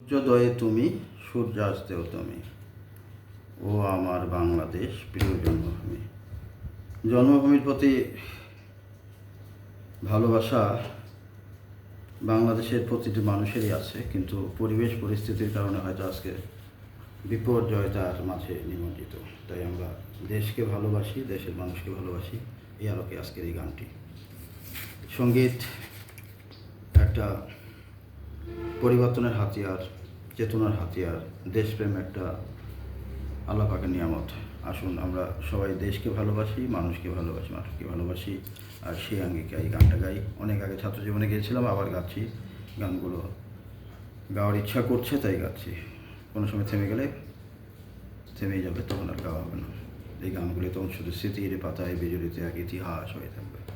সূর্যোদয়ে তুমি সূর্যাস্তেও তুমি। ও আমার বাংলাদেশ, প্রিয় জন্মভূমি। জন্মভূমির প্রতি ভালোবাসা বাংলাদেশের প্রতিটি মানুষেরই আছে, কিন্তু পরিবেশ পরিস্থিতির কারণে হয়তো আজকে বিপর্যয়তার মাঝে নিমজ্জিত। তাই আমরা দেশকে ভালোবাসি, দেশের মানুষকে ভালোবাসি। এই আলোকে আজকের এই গানটি। সংগীত একটা পরিবর্তনের হাতিয়ার, চেতনার হাতিয়ার, দেশপ্রেম একটা আল্লাহ পাকের নিয়ামত। আসুন, আমরা সবাই দেশকে ভালোবাসি, মানুষকে ভালোবাসি মানুষকে ভালোবাসি, আর সেই আঙ্গিকে এই গানটা গাই। অনেক আগে ছাত্র জীবনে গিয়েছিলাম, আবার গাচ্ছি। গানগুলো গাওয়ার ইচ্ছা করছে, তাই গাচ্ছি। কোনো সময় থেমে গেলে থেমেই যাবে, তখন আর গাওয়া হবে না। এই গানগুলি তখন শুধু স্মৃতির পাতায় বিজড়িত, এক ইতিহাস হয়ে থাকবে।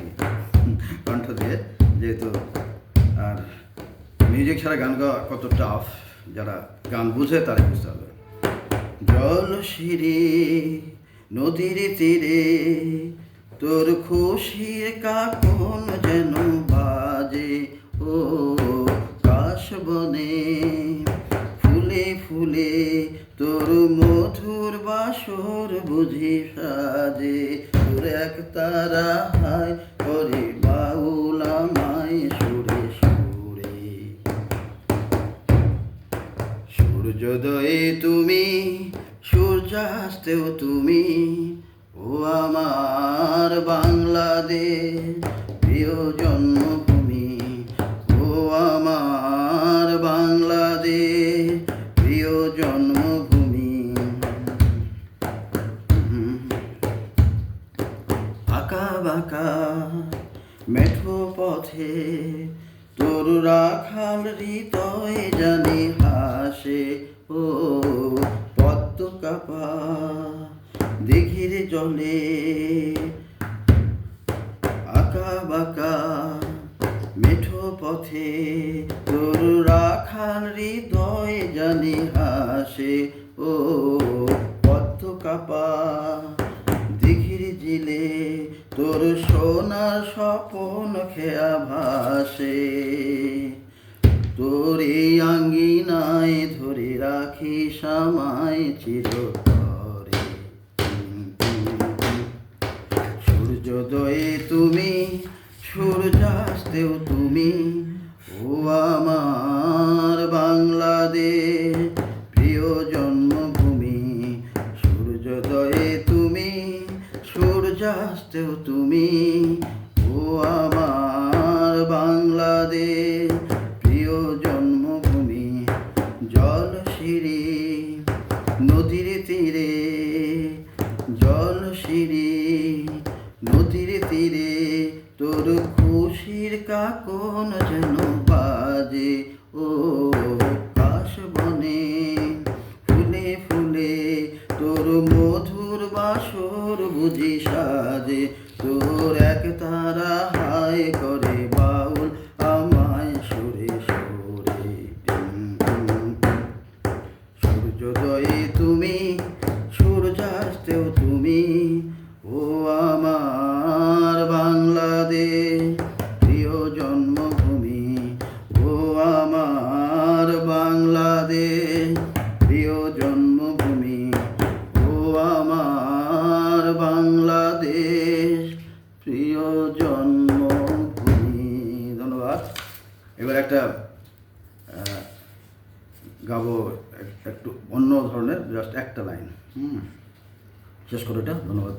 কি কণ্ঠ দিয়ে, যেহেতু, আর মিউজিক ছাড়া গান গাওয়া কত টাফ যারা গান বুঝে তারাই বুঝতে পারবে। জল শিরে, নদীর তীরে, তোর খুশির কাকন যেন বাজে সাজে তোর এক তারা হায় করে বাউলা মায় সুরে সুরে। সূর্যোদয়ে তুমি, সূর্যাস্তেও তুমি, ও আমার বাংলাদেশ, প্রিয় জন্মভূমি, ও আমার বাংলাদেশ, প্রিয় জন্মভূমি। বাঁকা। মেঠো পথে তোর রাখাল হৃদয় জানি হাসে, ও পদ্ম কাপা দিঘির জলে। আঁকা বাঁকা মেঠো পথে তোর রাখাল হৃদয় জানি হাসে, ও পদ্ম কাপা। তোর সোনার স্বপন খেয়া ভাসে। তোর এই আঙ্গিনায় ধরে রাখি সামায় চিরতরে। সূর্যোদয়ে তুমি, সূর্যাস্তেও তুমি, ও আমার সূর্যাস্তেও তুমি। ও আমার বাংলাদেশ, প্রিয় জন্মভূমি জল সিঁড়ি নদীর তীরে জল সিঁড়ি নদীর তীরে, তোর খুশির কাকন যেন বাজে। ও তোর এক তারা হায় করে বাউল, আমায় সুরে সুরে সূর্যোদয়ে তুমি, সূর্যাস্তেও তুমি, ও আমার গাবো এক- একটু অন্য ধরনের জাস্ট একটা লাইন। হুম। শেষ করো এটা ধন্যবাদ।